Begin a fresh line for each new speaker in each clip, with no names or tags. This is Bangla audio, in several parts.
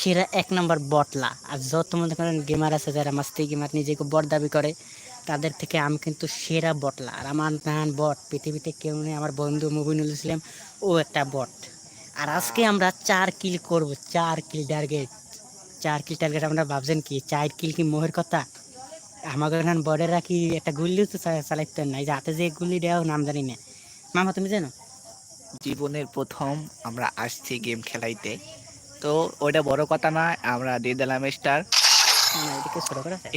সেরা এক নম্বর বটলা। আর যত মনে করেন গেমার আছে, যারা মাস্তি গেমার নিজেকে বট দাবি করে, তাদের থেকে আমি কিন্তু সেরা বটলা। আর আমার নান বট, পৃথিবীতে কেউ নেই, আমার বন্ধু মুবিনুল ইসলাম, ও একটা বট। আর আজকে আমরা চার কিল করব, চার কিল টার্গেট চার কিল টার্গেট আমরা ভাবছেন কি, চার কিল কি মোহের কথা? আমাকে এখানে বড়েরা কি একটা গুল্লিও তো চালাইতে নাই যে হাতে যে গুল্লি দেওয়া নাম জানি না। মামা, তুমি জানো?
জীবনের প্রথম আমরা আসছি গেম খেলাইতে। তো ওটা বড় কথা না আমরা দিয়ে দিলাম স্টার।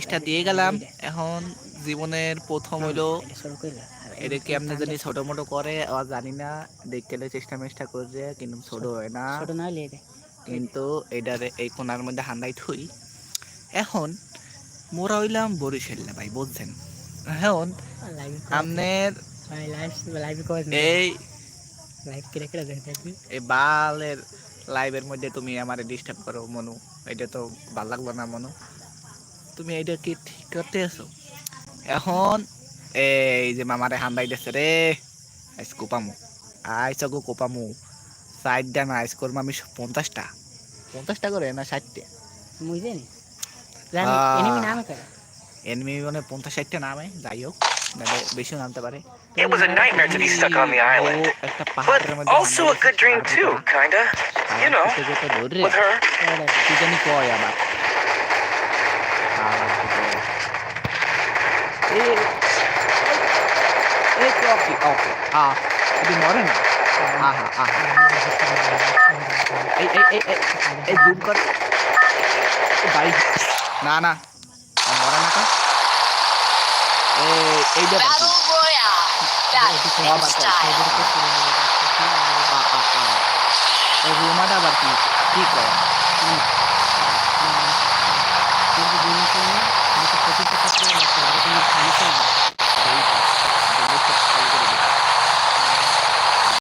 স্টার দিয়ে গেলাম। এখন জীবনের প্রথম
এটা
কেমনে জানি ছোট মোটো করে আর জানি না দেখতে হলে চেষ্টা মেষ্টা করছে কিন্তু ছোট হয় না।
ছোট না হলে
কিন্তু এটারে এই কোনার মধ্যে হান্দাই থুই। এখন মোরা হইলাম বরিশাল না ভাই বুঝছেন? এখন
দেখবি
এই বালের লাইভের মধ্যে তুমি আমারে ডিস্টার্ব করো মনু। এটা তো ভালো লাগল না মনু। তুমি এটা কি ঠিক করতে আছো? এখন এই যে মামারে হান্দাই দিচ্ছে রে আইস কোপামু। আইস গো কোপামু। ষাটটা না আইস করব আমি পঞ্চাশটা। পঞ্চাশটা করে না ষাটটা?
জানি। এনিমি নামে করে।
এনিমি মানে পঞ্চাশ ষাটটা নামে যাই হোক। নাহলে বেশিও নামতে পারে
It was a nightmare to be stuck on the island.
ও একটা
But
পাহাড়ের মধ্যে
also a good dream too, kinda. You know, with her.
কি জানি কয় আবার ওকে ওকে আ এটি মরে না আহা আহা এই এই এই এই এই জুম কর ভাই না না এই রুমাটা আবার কি? কি করে